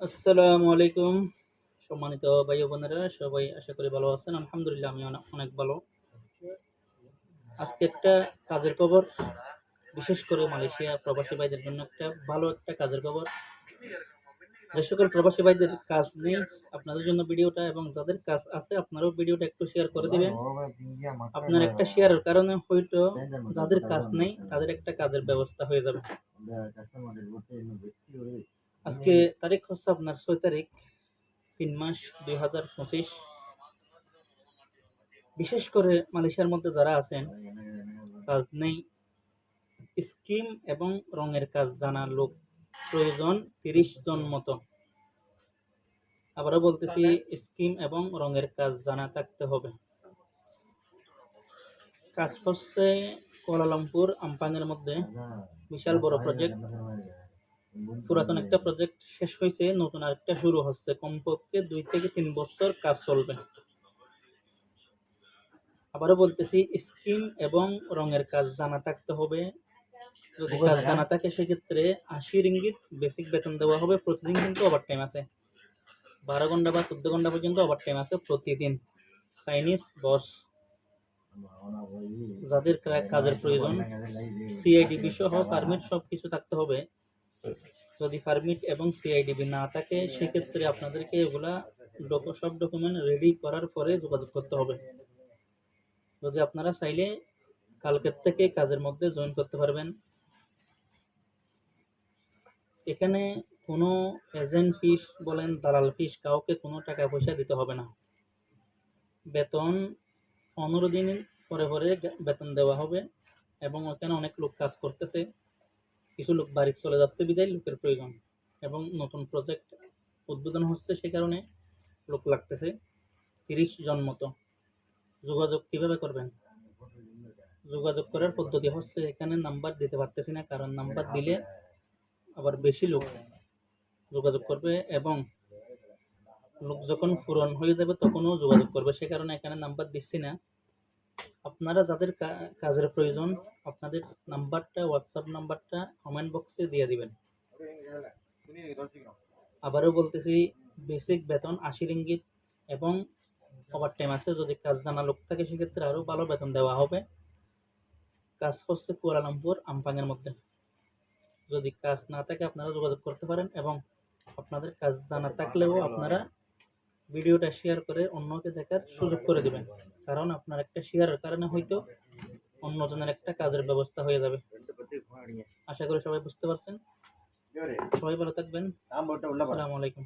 আসসালামু আলাইকুম। সম্মানিত ভাই বোনেরা, সবাই আশা করি ভালো আছেন। আলহামদুলিল্লাহ আমি অনেক ভালো। আজকে একটা কাজের খবর। বিশেষ করে মালয়েশিয়া প্রবাসী ভাইদের জন্য একটা ভালো একটা কাজের খবর। যে সকল প্রবাসী ভাইদের কাজ নেই, আপনাদের জন্য ভিডিওটা এবং যাদের কাজ আছে, আপনারাও ভিডিওটা একটু শেয়ার করে দিবেন। আপনার একটা শেয়ারের কারণে হয়তো যাদের কাজ নেই, তাদের একটা কাজের ব্যবস্থা হয়ে যাবে। আজকে তারিখ হচ্ছে আপনার ছয় তারিখ, তিন মাস দুই হাজার পঁচিশ। বিশেষ করে মালয়েশিয়ার মধ্যে যারা আছেন, কাজ নেই। স্কিম এবং রঙের কাজ জানা লোক প্রয়োজন তিরিশ জন মতো। আবারও বলতেছি, স্কিম এবং রঙের কাজ জানা থাকতে হবে। কাজ হচ্ছে কোয়ালালামপুর আমপানের মধ্যে বিশাল বড় প্রজেক্ট পুরাতন একটা প্রজেক্ট শেষ হয়েছে নতুন আরেকটা শুরু হচ্ছে। কমপক্ষে দুই থেকে তিন বছর কাজ চলবে। আবারও বলতেছি স্কিম এবং রঙের কাজ জানা থাকতে হবে। যদি কাজ জানা থাকে সেক্ষেত্রে আশি রিঙ্গিত বেসিক বেতন দেওয়া হবে। প্রতিদিন কিন্তু ওভার টাইম আছে। বারো ঘণ্টা বা চোদ্দ ঘণ্টা পর্যন্ত ওভার টাইম আছে প্রতিদিন। চাইনিজ বস যাদের কাজের প্রয়োজন সিআইডিবি সহ পারমিট সব কিছু থাকতে হবে। যদি পারমিট এবং সিআইডিবি না থাকে, সেক্ষেত্রে আপনাদেরকে এগুলা সব ডকুমেন্ট রেডি করার পরে যোগাযোগ করতে হবে। যদি আপনারা চাইলে কালকের থেকে কাজের মধ্যে জয়েন করতে পারবেন। এখানে কোনো এজেন্ট ফিস বলেন, দালাল ফিস কাউকে কোনো টাকা পয়সা দিতে হবে না। বেতন পনেরো দিন পরে পরে বেতন দেওয়া হবে এবং ওখানে অনেক লোক কাজ করতেছে। কিছু লোক বাড়ি চলে যাচ্ছে, বিদায় লোকের প্রয়োজন। এবং নতুন প্রজেক্ট উদ্বোধন হচ্ছে সে কারণে লোক লাগতেছে। তিরিশ জন মতো। যোগাযোগ কীভাবে করবেন? যোগাযোগ করার পদ্ধতি হচ্ছে, এখানে নাম্বার দিতে পারতেছি না, কারণ নাম্বার দিলে আবার বেশি লোক যোগাযোগ করবে এবং লোক যখন পূরণ হয়ে যাবে তখনও যোগাযোগ করবে। সে কারণে এখানে নাম্বার দিচ্ছি না। আপনারা যাদের কাজের প্রয়োজন, আপনাদের নাম্বারটা হোয়াটসঅ্যাপ নাম্বারটা কমেন্ট বক্সে দিয়ে দিবেন। আবারও বলতেছি বেসিক বেতন আশি রিঙ্গিত এবং ওভার টাইম আছে। যদি কাজ জানা লোক থাকে, সেক্ষেত্রে আরও ভালো বেতন দেওয়া হবে। কাজ হচ্ছে কুয়ালালামপুর আমপাংয়ের মধ্যে। যদি কাজ না থাকে, আপনারা যোগাযোগ করতে পারেন এবং আপনাদের কাজ জানা থাকলেও আপনারা ভিডিওটা শেয়ার করে অন্যকে দেখার সুযোগ করে দেবেন। কারণ আপনার একটা শেয়ারের কারণে হয়তো অন্যজনের একটা কাজের ব্যবস্থা হয়ে যাবে। আশা করি সবাই বুঝতে পারছেন। সবাই ভালো থাকবেন। আসসালামু আলাইকুম।